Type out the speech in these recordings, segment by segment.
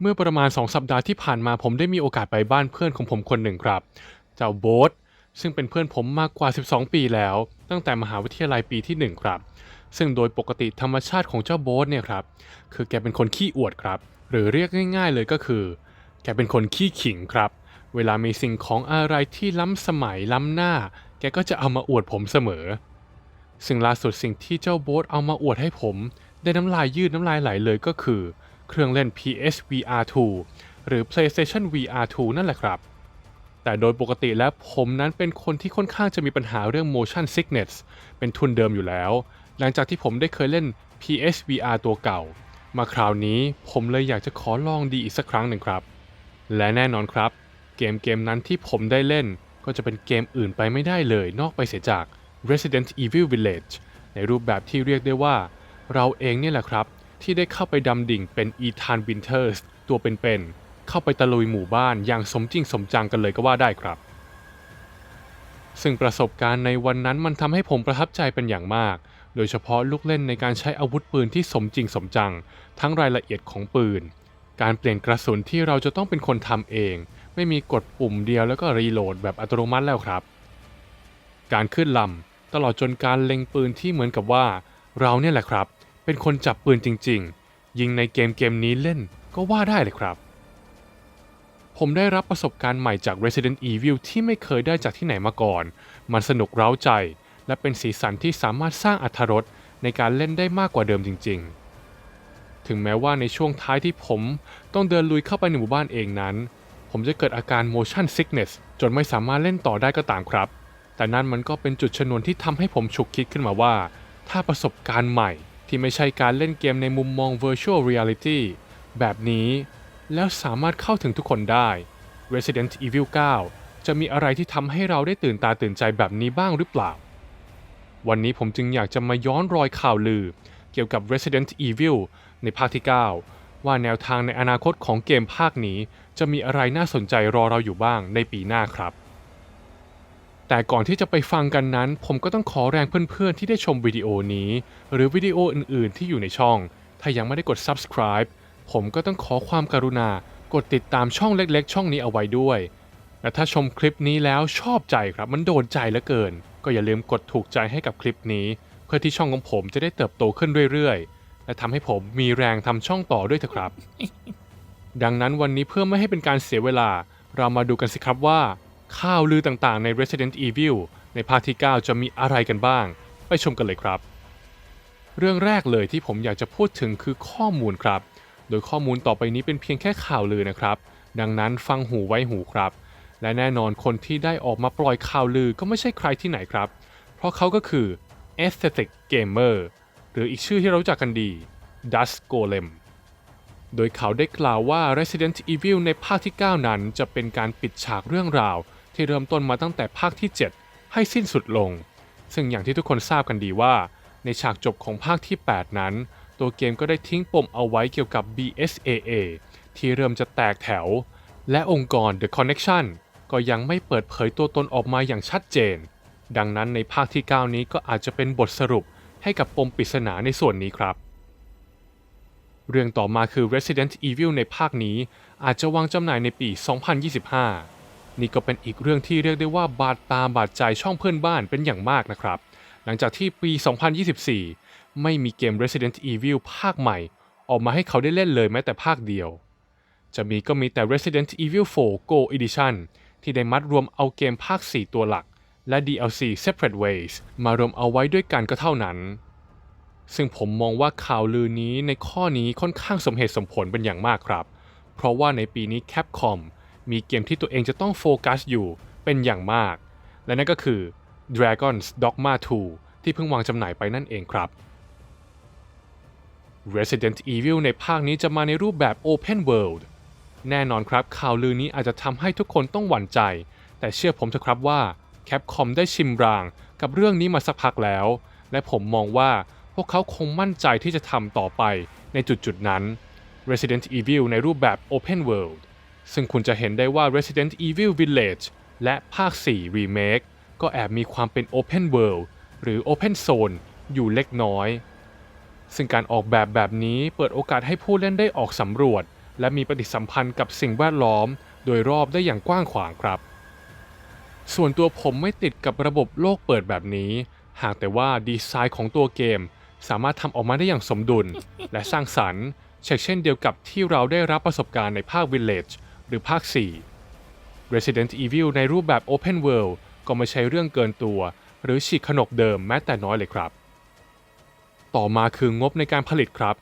เมื่อประมาณ 2 สัปดาห์ที่ผ่านมาผมได้มีโอกาสไปบ้านเพื่อนของผมคนหนึ่งครับ เจ้าโบ๊ทซึ่งเป็นเพื่อนผมมากกว่า 12 ปีแล้ว ตั้งแต่มหาวิทยาลัยปีที่ 1 ครับ ซึ่งโดยปกติธรรมชาติของเจ้าโบ๊ทเนี่ยครับ คือแกเป็นคนขี้อวดครับ หรือเรียกง่ายๆเลยก็คือ แกเป็นคนขี้ขิงครับ เวลามีสิ่งของอะไรที่ล้ำสมัยล้ำหน้า แกก็จะเอามาอวดผมเสมอ ซึ่งล่าสุดสิ่งที่เจ้าโบ๊ทเอามาอวดให้ผม ได้น้ำลายยืดน้ำลายไหลเลยก็คือ เครื่องเล่น PS VR 2 หรือ PlayStation VR 2 นั่นแหละครับ แต่โดยปกติแล้วผมนั้นเป็นคนที่ค่อนข้างจะมีปัญหาเรื่อง motion sickness เป็นทุนเดิมอยู่แล้ว หลังจากที่ผมได้เคยเล่น PS VR ตัวเก่า มาคราวนี้ผมเลยอยากจะขอลองดีอีกสักครั้งหนึ่งครับ และแน่นอนครับ เกมเกมนั้นที่ผมได้เล่นก็จะเป็นเกมอื่นไปไม่ได้เลยนอกไปเสียจาก Resident Evil Village ในรูปแบบที่เรียกได้ว่า เราเองเนี่แหละครับ ที่ได้เข้าไปดำดิ่งเป็นอีธานวินเทอร์สตัวเป็นๆเข้าไปตะลุยหมู่บ้านอย่างสมจริงสมจังกันเลยก็ว่าได้ครับ ซึ่งประสบการณ์ในวันนั้นมันทำให้ผมประทับใจเป็นอย่างมาก โดยเฉพาะลูกเล่นในการใช้อาวุธปืนที่สมจริงสมจัง ทั้งรายละเอียดของปืน การเปลี่ยนกระสุนที่เราจะต้องเป็นคนทำเอง ไม่มีกดปุ่มเดียวแล้วก็รีโหลดแบบอัตโนมัติแล้วครับ การขึ้นลำตลอดจนการเล็งปืนที่เหมือนกับว่า เราเนี่ยแหละครับ เป็นคนจับปืนจริง ๆ ยิงในเกมเกมนี้เล่นก็ว่าได้เลยครับ ผมได้รับประสบการณ์ใหม่จาก Resident Evil ที่ไม่เคยได้จากที่ไหนมาก่อน มันสนุกเร้าใจ และเป็นสีสันที่สามารถสร้างอรรถรสในการเล่นได้มากกว่าเดิมจริง ๆ ถึงแม้ว่าในช่วงท้ายที่ผมต้องเดินลุยเข้าไปในหมู่บ้านเองนั้น ผมจะเกิดอาการ motion sickness จนไม่สามารถเล่นต่อได้ก็ตามครับ แต่นั่นมันก็เป็นจุดชนวนที่ทำให้ผมฉุกคิดขึ้นมาว่า ถ้าประสบการณ์ใหม่ ที่ไม่ใช่การเล่นเกมในมุมมอง virtual reality แบบนี้แล้วสามารถเข้าถึงทุกคนได้ Resident Evil 9 จะมีอะไรที่ทำให้เราได้ตื่นตาตื่นใจแบบนี้บ้างหรือเปล่า วันนี้ผมจึงอยากจะมาย้อนรอยข่าวลือ เกี่ยวกับ Resident Evil ในภาคที่ 9 ว่าแนวทางในอนาคตของเกมภาคนี้ จะมีอะไรน่าสนใจรอเราอยู่บ้างในปีหน้าครับ แต่ก่อนที่จะไปฟังกันนั้น ผมก็ต้องขอแรงเพื่อนๆ ที่ได้ชมวิดีโอนี้ หรือวิดีโออื่นๆ ที่อยู่ในช่อง ถ้ายังไม่ได้กด subscribe ผมก็ต้องขอความการุณากดติดตามช่องเล็กๆ ช่องนี้เอาไว้ด้วยและถ้าชมคลิปนี้แล้วชอบใจครับมันโดนใจเหลือเกิน ก็อย่าลืมกดถูกใจให้กับคลิปนี้ เพื่อที่ช่องของผมจะได้เติบโตขึ้นเรื่อยๆ และทำให้ผมมีแรงทำช่องต่อด้วยเถอะครับ ดังนั้นวันนี้เพื่อไม่ให้เป็นการเสียเวลา เรามาดูกันสิครับว่า ข่าวลือต่างๆใน Resident Evil ในภาคที่ 9 จะมีอะไรกันบ้าง ไปชมกันเลยครับ เรื่องแรกเลยที่ผมอยากจะพูดถึงคือข้อมูลครับ โดยข้อมูลต่อไปนี้เป็นเพียงแค่ข่าวลือนะครับ ดังนั้นฟังหูไว้หูครับ และแน่นอนคนที่ได้ออกมาปล่อยข่าวลือก็ไม่ใช่ใครที่ไหนครับ เพราะเขาก็คือ Aesthetic Gamer หรืออีกชื่อที่เรารู้จักกันดี Dust Golem โดยเขาได้กล่าวว่า Resident Evil ในภาคที่ 9 นั้นจะเป็นการปิดฉากเรื่องราว ที่เริ่มต้นมาตั้งแต่ภาคที่ 7 ให้สิ้นสุดลง ซึ่งอย่างที่ทุกคนทราบกันดีว่า ในฉากจบของภาคที่ 8 นั้น ตัวเกมก็ได้ทิ้งปมเอาไว้เกี่ยวกับ BSAA ที่เริ่มจะแตกแถว และองค์กร The Connection ก็ยังไม่เปิดเผยตัวตนออกมาอย่างชัดเจน ดังนั้นในภาคที่ 9 นี้ก็อาจจะเป็นบทสรุปให้กับปมปริศนาในส่วนนี้ครับ เรื่องต่อมาคือ Resident Evil ในภาคนี้อาจจะวางจำหน่ายในปี 2025 นี่ก็เป็นอีกเรื่องที่เรียกได้ว่าบาดตาบาดใจช่องเพื่อนบ้านเป็นอย่างมากนะครับ หลังจากที่ปี 2024 ไม่มีเกม Resident Evil ภาคใหม่ ออกมาให้เขาได้เล่นเลยแม้แต่ภาคเดียว จะมีก็มีแต่ Resident Evil 4 Go Edition ที่ได้มัดรวมเอาเกมภาค 4 ตัวหลัก และ DLC Separate Ways มารวมเอาไว้ด้วยกันก็เท่านั้น ซึ่งผมมองว่าข่าวลือนี้ในข้อนี้ค่อนข้างสมเหตุสมผลเป็นอย่างมากครับ เพราะว่าในปีนี้ Capcom มีเกมที่ตัวเองจะต้องโฟกัสอยู่เป็นอย่างมาก และนั่นก็คือ Dragon's Dogma 2 ที่เพิ่งวางจำหน่ายไปนั่นเองครับ Resident Evil ในภาคนี้จะมาในรูปแบบ Open World แน่นอนครับข่าวลือนี้อาจจะทำให้ทุกคนต้องหวั่นใจ แต่เชื่อผมเถอะครับว่า Capcom ได้ชิมรางกับเรื่องนี้มาสักพักแล้ว และผมมองว่าพวกเขาคงมั่นใจที่จะทำต่อไปในจุดๆนั้น Resident Evil ในรูปแบบ Open World ซึ่งคุณจะเห็นได้ว่า Resident Evil Village และภาค 4 Remake ก็แอบมีความเป็น Open World หรือ Open Zone อยู่เล็กน้อย ซึ่งการออกแบบแบบนี้เปิดโอกาสให้ผู้เล่นได้ออกสำรวจ และมีปฏิสัมพันธ์กับสิ่งแวดล้อม โดยรอบได้อย่างกว้างขวางครับ ส่วนตัวผมไม่ติดกับระบบโลกเปิดแบบนี้ หากแต่ว่าดีไซน์ของตัวเกม สามารถทำออกมาได้อย่างสมดุล และสร้างสรรค์เช่นเดียวกับที่เราได้รับประสบการณ์ในภาค Village หรือภาค 4 Resident Evil ในรูปแบบ Open World ก็ไม่ใช่เรื่องเกินตัว หรือฉีกขนบเดิมแม้แต่น้อยเลยครับ ต่อมาคืองบในการผลิตครับ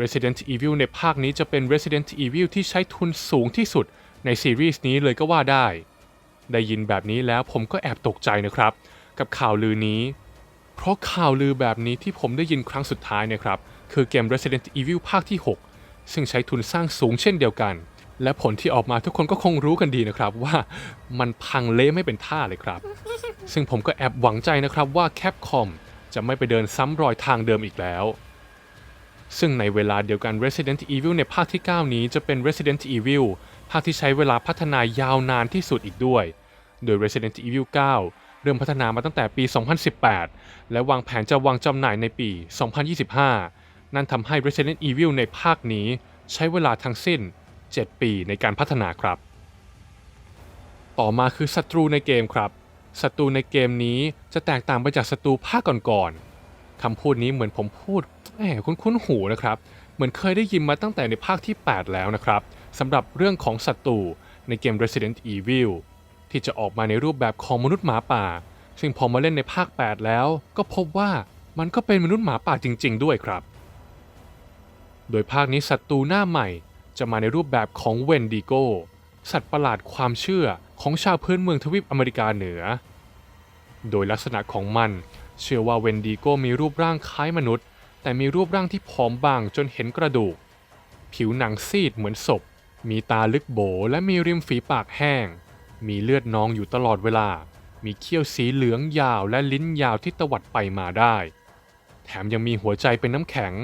Resident Evil ในภาคนี้จะเป็น Resident Evil ที่ใช้ทุนสูงที่สุดในซีรีส์นี้เลยก็ว่าได้ ได้ยินแบบนี้แล้วผมก็แอบตกใจนะครับ กับข่าวลือนี้ เพราะข่าวลือแบบนี้ที่ผมได้ยินครั้งสุดท้ายเนะครับ คือเกม Resident Evil ภาคที่ 6 ซึ่งใช้ทุนสร้างสูงเช่นเดียวกัน และผลที่ออกมาทุกคนก็คงรู้กันดีนะครับว่ามันพังเละไม่เป็นท่าเลยครับ ซึ่งผมก็แอบหวังใจนะครับว่า Capcom จะไม่ไปเดินซ้ำรอยทางเดิมอีกแล้ว ซึ่งในเวลาเดียวกัน Resident Evil ในภาคที่ 9 นี้จะเป็น Resident Evil ภาคที่ใช้เวลาพัฒนายาวนานที่สุดอีกด้วย โดย Resident Evil 9 เริ่มพัฒนามาตั้งแต่ปี 2018 และวางแผนจะวางจำหน่ายในปี 2025 นั่นทำให้ Resident Evil ในภาคนี้ใช้เวลาทั้งสิ้น 7 ปีในการพัฒนาครับ ต่อมาคือศัตรูในเกมครับ ศัตรูในเกมนี้จะแตกต่างไปจากศัตรูภาคก่อนๆคำพูดนี้เหมือนผมพูดแหมคุ้นๆหูนะครับ เหมือนเคยได้ยินมาตั้งแต่ในภาคที่ 8 แล้วนะครับสำหรับเรื่องของศัตรูในเกม Resident Evil ที่จะออกมาในรูปแบบของมนุษย์หมาป่า ซึ่งพอมาเล่นในภาค 8 แล้ว ก็พบว่ามันก็เป็นมนุษย์หมาป่าจริง ๆ ด้วยครับ โดยภาคนี้ศัตรูหน้าใหม่ จะมาในรูปแบบของเวนดิโก สัตว์ประหลาดความเชื่อของชาวพื้นเมืองทวีปอเมริกาเหนือ โดยลักษณะของมัน เชื่อว่าเวนดิโกมีรูปร่างคล้ายมนุษย์ แต่มีรูปร่างที่ผอมบางจนเห็นกระดูก ผิวหนังซีดเหมือนศพ มีตาลึกโบและมีริมฝีปากแห้ง มีเลือดนองอยู่ตลอดเวลา มีเขี้ยวสีเหลืองยาวและลิ้นยาวที่ตวัดไปมาได้ แถมยังมีหัวใจเป็นน้ำแข็ง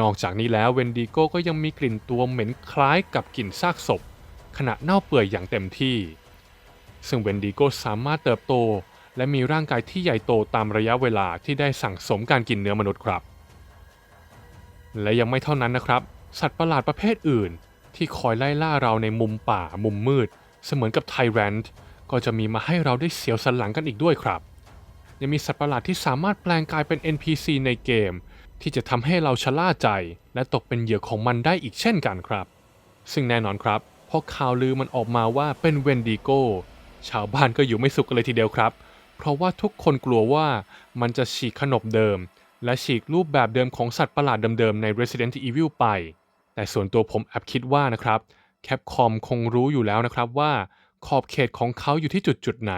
นอกจากนี้แล้วเวนดิโกก็ยังมีกลิ่นตัวเหม็นคล้ายกับกลิ่นซากศพ ขณะเน่าเปื่อยอย่างเต็มที่ ซึ่งเวนดิโกสามารถเติบโต และมีร่างกายที่ใหญ่โตตามระยะเวลาที่ได้สั่งสมการกินเนื้อมนุษย์ครับ และยังไม่เท่านั้นนะครับ สัตว์ประหลาดประเภทอื่น ที่คอยไล่ล่าเราในมุมป่ามุมมืด เสมือนกับไทแรนต์ก็จะมีมาให้เราได้เสียวสันหลังกันอีกด้วยครับ ยังมีสัตว์ประหลาดที่สามารถแปลงกายเป็น NPC ในเกม ที่จะทำให้เราชะล่าใจ และตกเป็นเหยื่อของมันได้อีกเช่นกันครับ ซึ่งแน่นอนครับพอข่าวลือมันออกมาว่าเป็นเวนดิโกชาวบ้านก็อยู่ไม่สุขกันเลยทีเดียวครับ เพราะว่าทุกคนกลัวว่ามันจะฉีกขนบเดิม และฉีกรูปแบบเดิมของสัตว์ประหลาดเดิมๆใน Resident Evil ไป แต่ส่วนตัวผมแอบคิดว่านะครับแคปคอมคงรู้อยู่แล้วนะครับว่าขอบเขตของเขาอยู่ที่จุดจุดๆไหน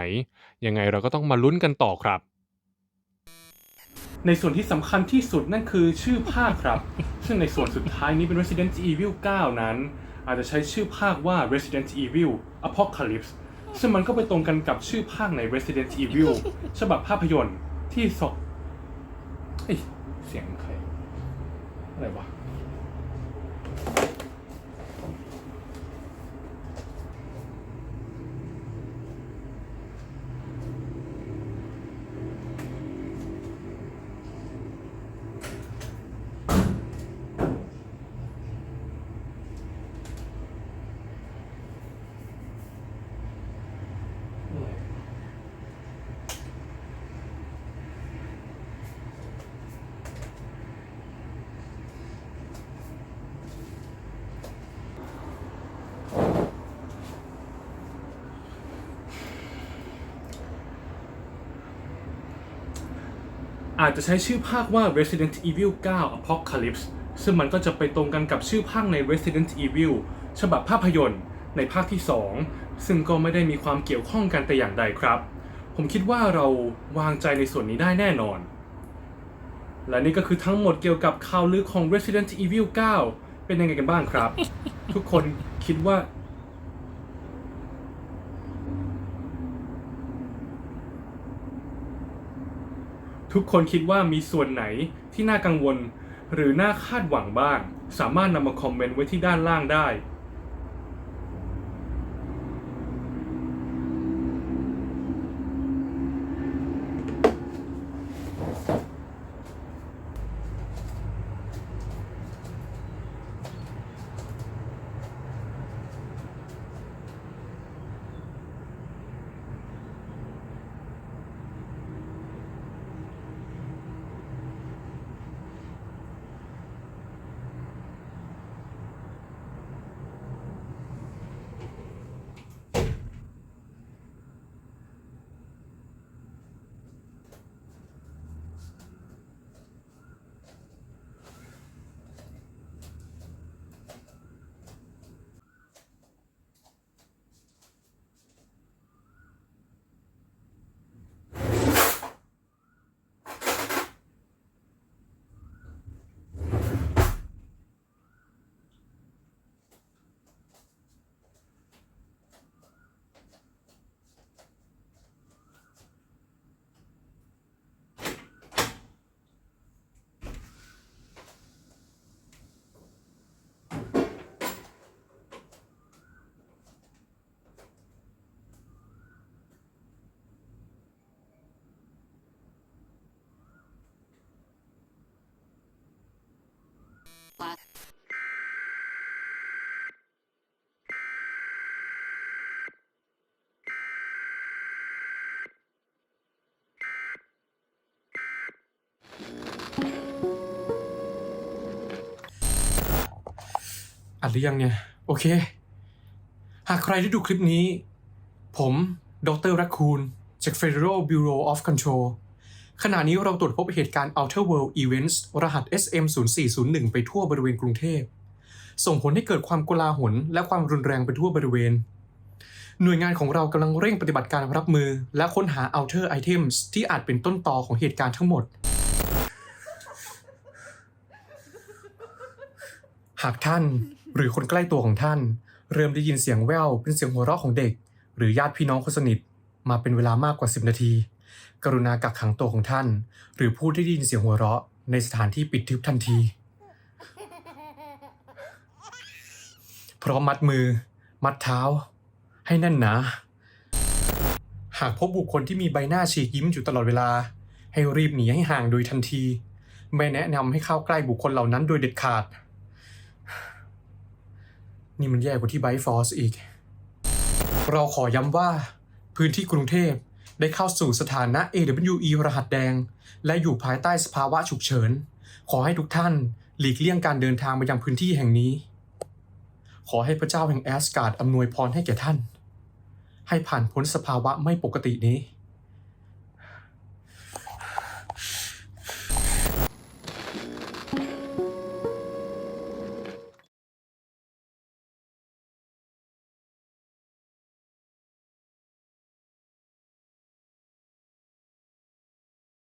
ยังไงเราก็ต้องมาลุ้นกันต่อครับ ในส่วนที่สำคัญที่สุดนั่นคือชื่อภาคครับ ซึ่งในส่วนสุดท้ายนี้เป็น Resident Evil 9 นั้น อาจจะใช้ชื่อภาคว่า Resident Evil Apocalypse ซึ่งมันก็ไปตรงกันกับชื่อภาคใน Resident Evil ฉบับภาพยนตร์ที่สองเฮ้ยเสียงใครอะไรวะ อาจจะใช้ชื่อภาคว่า Resident Evil 9 Apocalypse ซึ่งมันก็จะไปตรงกันกับชื่อภาคใน Resident Evil ฉบับภาพยนตร์ในภาคที่ 2 ซึ่งก็ไม่ได้มีความเกี่ยวข้องกันแต่อย่างใดครับ ผมคิดว่าเราวางใจในส่วนนี้ได้แน่นอน และนี่ก็คือทั้งหมดเกี่ยวกับข่าวลือของ Resident Evil 9 เป็นยังไงกันบ้างครับ ทุกคนคิดว่า ทุกคนคิดว่ามีส่วนไหนที่น่ากังวล หรือน่าคาดหวังบ้าง สามารถนำมาคอมเมนต์ไว้ที่ด้านล่างได้ อัดหรือยังเนี่ย โอเค หากใครได้ดูคลิปนี้ ผม ดรรักคูนจาก Federal Bureau of Control ขณะนี้เราตรวจพบเหตุการณ์ Outer World Events รหัส SM 0 4 0 1 ไปทั่วบริเวณกรุงเทพ ส่งผลให้เกิดความกลาหลและความรุนแรงไปทั่วบริเวณ หน่วยงานของเรากำลังเร่งปฏิบัติการรับมือ และค้นหา Outer Items ที่อาจเป็นต้นตอของเหตุการณ์ทั้งหมด หากท่านหรือคนใกล้ตัวของท่าน เริ่มได้ยินเสียงแว่วเป็นเสียงหัวเราะของเด็ก หรือญาติพี่น้องคนสนิทมาเป็นเวลามากกว่า 10 นาที กรุณากักขังตัวของท่าน หรือผู้ที่ได้ยินเสียงหัวเราะ ในสถานที่ปิดทึบทันที พร้อมมัดมือ มัดเท้า ให้แน่นหนา หากพบบุคคลที่มีใบหน้าฉีกยิ้มอยู่ตลอดเวลา ให้รีบหนีให้ห่างโดยทันที ไม่แนะนำให้เข้าใกล้บุคคลเหล่านั้นโดยเด็ดขาด นี่มันแย่กว่าที่ไบฟอสอีก เราขอย้ำว่าพื้นที่กรุงเทพ ได้เข้าสู่สถานะ AWE รหัสแดง และอยู่ภายใต้สภาวะฉุกเฉิน ขอให้ทุกท่านหลีกเลี่ยงการเดินทางมายังพื้นที่แห่งนี้ ขอให้พระเจ้าแห่งแอสการ์ดอำนวยพรให้แก่ท่าน ให้ผ่านพ้นสภาวะไม่ปกตินี้